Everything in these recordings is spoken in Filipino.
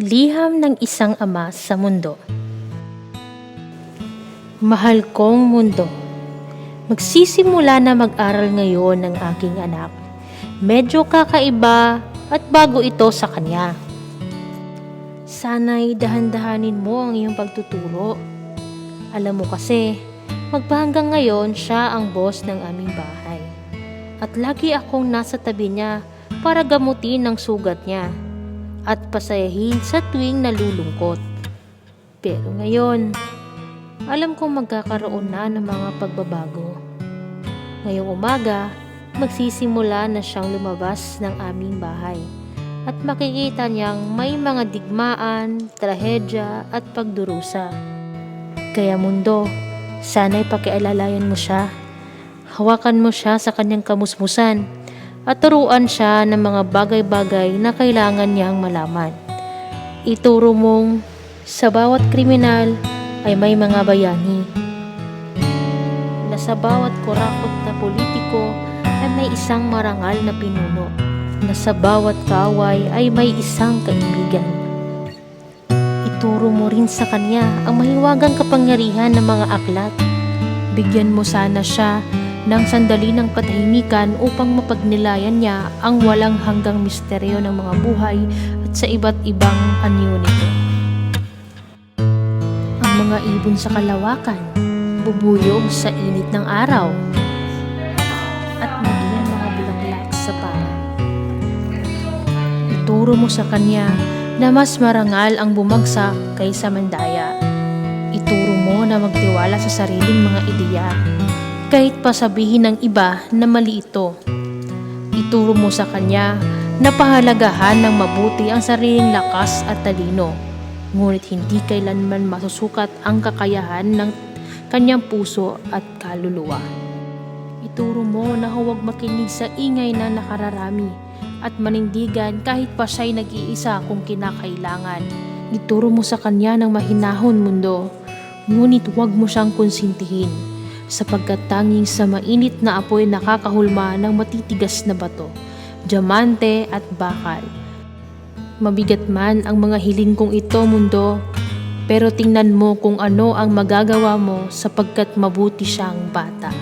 Liham ng isang ama sa mundo. Mahal kong mundo, magsisimula na mag-aral ngayon ng aking anak. Medyo kakaiba at bago ito sa kanya. Sana'y dahan-dahanin mo ang iyong pagtuturo. Alam mo kasi, magpahanggang ngayon siya ang boss ng aming bahay. At lagi akong nasa tabi niya para gamutin ang sugat niya at pasayahin sa tuwing nalulungkot. Pero ngayon, alam kong magkakaroon na ng mga pagbabago. Ngayong umaga, magsisimula na siyang lumabas ng aming bahay at makikita niyang may mga digmaan, trahedya at pagdurusa. Kaya mundo, sana'y pakialalayan mo siya. Hawakan mo siya sa kanyang kamusmusan at turuan siya ng mga bagay-bagay na kailangan niyang malaman. Ituro mong sa bawat kriminal ay may mga bayani. Na sa bawat kurakot na politiko ay may isang marangal na pinuno. Na sa bawat kaway ay may isang kaibigan. Ituro mo rin sa kanya ang mahiwagang kapangyarihan ng mga aklat. Bigyan mo sana siya ng sandali ng katahimikan upang mapagnilayan niya ang walang hanggang misteryo ng mga buhay at sa iba't ibang anyo nito. Ang mga ibon sa kalawakan, bubuyog sa init ng araw, at maging mga bulaklak sa parang. Ituro mo sa kanya na mas marangal ang bumagsak kaysa mandaya. Ituro mo na magtiwala sa sariling mga ideya kahit pa sabihin ng iba na mali ito. Ituro mo sa kanya na pahalagahan ng mabuti ang sariling lakas at talino, ngunit hindi kailanman masusukat ang kakayahan ng kanyang puso at kaluluwa. Ituro mo na huwag makinig sa ingay na nakararami at manindigan kahit pa siya'y nag-iisa kung kinakailangan. Ituro mo sa kanya ng mahinahon mundo, ngunit huwag mo siyang konsintihin sapagkat tanging sa mainit na apoy nakakahulma ng matitigas na bato, diamante at bakal. Mabigat man ang mga hiling kong ito mundo, pero tingnan mo kung ano ang magagawa mo sapagkat mabuti siyang bata.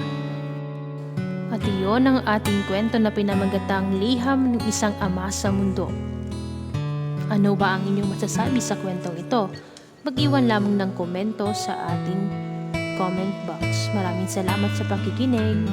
At iyon ang ating kwento na pinamagatang liham ng isang ama sa mundo. Ano ba ang inyong masasabi sa kwentong ito? Mag-iwan lamang ng komento sa ating comment box. Maraming salamat sa pakikinig.